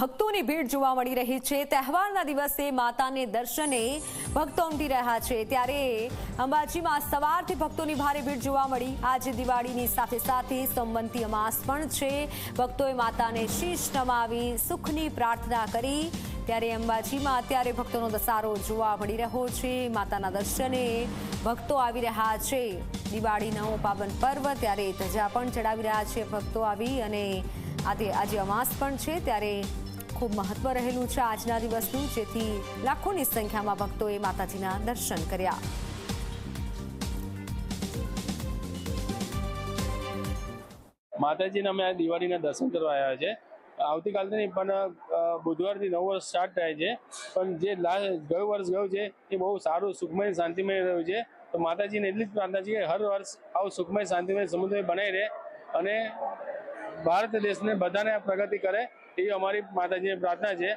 ભક્તોની ભીડ જોવા મળી રહી છે. તહેવારના દિવસે માતાને દર્શને ભક્તો ઉમટી રહ્યા છે. ત્યારે અંબાજીમાં સવારથી ભક્તોની ભારે ભીડ જોવા મળી. આજે દિવાળીની સાથે સાથે સંબંધી અમાસ પણ છે. ભક્તોએ માતાને શીશ નમાવી, સુખની પ્રાર્થના કરી. ત્યારે અંબાજીમાં અત્યારે ભક્તોનો દસારો જોવા મળી રહ્યો છે. માતાના દર્શને ભક્તો આવી રહ્યા છે. દિવાળીનો પાવન પર્વ, ત્યારે ધજા પણ ચડાવી રહ્યા છે ભક્તો આવી. અને આજે આજે અમાસ પણ છે. ત્યારે ખૂબ મહત્વ રહેલું છે આજના દિવસનું, જેથી લાખોની સંખ્યામાં ભક્તોએ માતાજીના દર્શન કર્યા. માતાજીના અમે આ દિવાળીના દર્શન કરવા આવ્યા છે. આવતીકાલથી નહીં, પણ બુધવારથી નવું વર્ષ સ્ટાર્ટ થાય છે. પણ જે લાસ્ટ ગયું વર્ષ ગયું છે, એ બહુ સારું, સુખમય, શાંતિમય રહ્યું છે. તો માતાજીને એટલી જ પ્રાર્થના છે કે હર વર્ષ આવું સુખમય, શાંતિમય સમુદ્ર બનાવી રહે. અને ભારત દેશને બધાને પ્રગતિ કરે એવી અમારી માતાજીની પ્રાર્થના છે.